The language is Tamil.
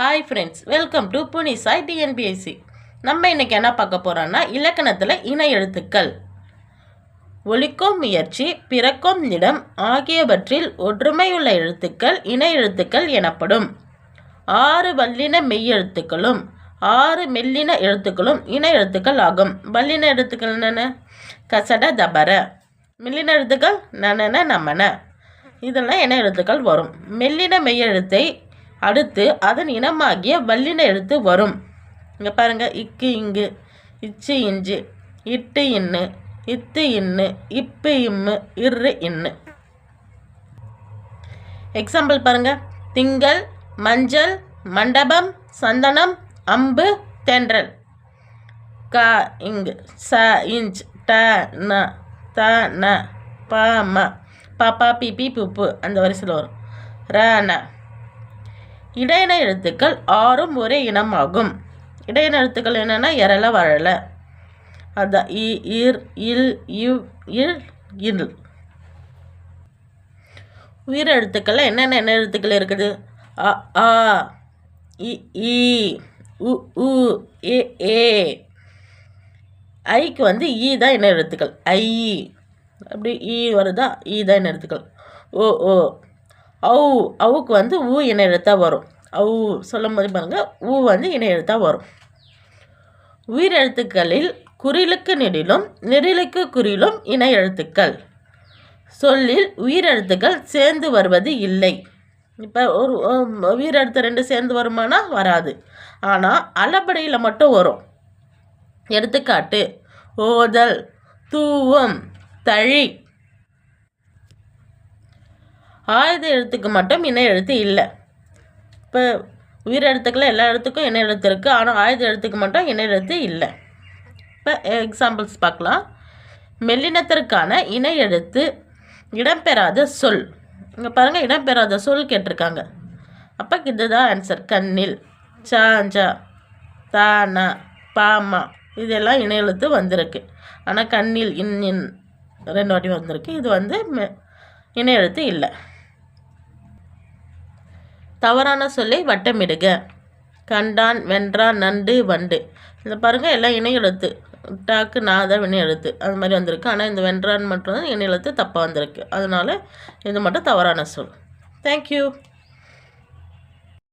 ஹாய் ஃப்ரெண்ட்ஸ் வெல்கம் டு புனிசாய் டிஎன்பிஎஸ்சி நம்ம இன்றைக்கி என்ன பார்க்க போகிறோன்னா இலக்கணத்தில் இணை எழுத்துக்கள். ஒலிக்கும் முயற்சி பிறக்கும் இடம் ஆகியவற்றில் ஒற்றுமையுள்ள எழுத்துக்கள் இணை எழுத்துக்கள் எனப்படும். ஆறு வல்லின மெய்யெழுத்துக்களும் ஆறு மெல்லின எழுத்துக்களும் இணை எழுத்துக்கள் ஆகும். வல்லின எழுத்துக்கள் என்னென்ன? கசட தபர. மெல்லின எழுத்துக்கள் நனன நமன இதெல்லாம் இணை எழுத்துக்கள் வரும். மெல்லின மெய்யெழுத்தை அடுத்து அதன் இனமாகிய வல்லின எழுத்து வரும். இங்கே பாருங்கள் இக்கு இங்கு. இச்சு இஞ்சு. இட்டு இன்னு. இத்து இன்னு. இப்பு இம்மு. இரு இன்னு. எக்ஸாம்பிள் பாருங்க. திங்கள் மஞ்சள் மண்டபம் சந்தனம் அம்பு தென்றல். கா இங்கு. ச இஞ்ச். ட ந த ந ப ம. பாப்பா பிபி புப்பு அந்த வரிசையில் வரும். ர ந. இடையின எழுத்துக்கள் ஆறும் ஒரே இனமாகும். இடையின எழுத்துக்கள் என்னென்னா எரல வழல அதான் இ இர் இல் இவ் இல் இல். உயிர் எழுத்துக்களில் என்னென்ன என்ன எழுத்துக்கள் இருக்குது? அ ஆ இ இ உ உ ஏ. ஏ ஐக்கு வந்து ஈ தான் என்ன எழுத்துக்கள். ஐ. அப்படி ஈ வருதா? ஈ தான் என்ன எழுத்துக்கள். ஓ ஓ. அவு அவுக்கு வந்து ஊ இணை எழுத்தாக வரும். அவு சொல்லும் போது பாருங்கள் ஊ வந்து இணை எழுத்தாக வரும். உயிரெழுத்துக்களில் குறிலுக்கு நெடிலும் நெடிலுக்கு குறிலும் இணை எழுத்துக்கள். சொல்லில் உயிரெழுத்துக்கள் சேர்ந்து வருவது இல்லை. இப்போ ஒரு உம், உயிரெழுத்து ரெண்டு சேர்ந்து வருமானா? வராது. ஆனால் அலப்படையில் மட்டும் வரும். எடுத்துக்காட்டு ஓதல் தூவம் தழி ஆயுத எழுத்துக்கு மட்டும் இணை எழுத்து இல்லை. இப்போ உயிர் எழுத்துக்கள் எல்லா எழுத்துக்கும் இணை எழுத்து இருக்குது ஆனால் ஆயுத எழுத்துக்கு மட்டும் இணை எழுத்து இல்லை. இப்போ எக்ஸாம்பிள்ஸ் பார்க்கலாம் மெல்லினத்திற்கான இணை எழுத்து இடம்பெறாத சொல். இங்கே பாருங்கள் இடம்பெறாத சொல் கேட்டிருக்காங்க. அப்போ இதுதான் ஆன்சர் கண்ணில் சாஞ்சா தானா பாமா இதெல்லாம் இணை எழுத்து வந்திருக்கு. ஆனால் கண்ணில் இன் இன் ரெண்டு வாட்டி வந்திருக்கு. இது வந்து மெ- இணை எழுத்து இல்லை. தவறான சொல்லை வட்டமிடுக. கண்டான் வென்றான் நண்டு வண்டு. இதை பாருங்கள் எல்லாம் இணை எழுத்து. டாக்கு நாத இணை எழுத்து. அது மாதிரி வந்திருக்கு. ஆனால் இந்த வென்றான் மட்டும் தான் இணை எழுத்து தப்பாக வந்திருக்கு. அதனால் இது மட்டும் தவறான சொல். தேங்க்யூ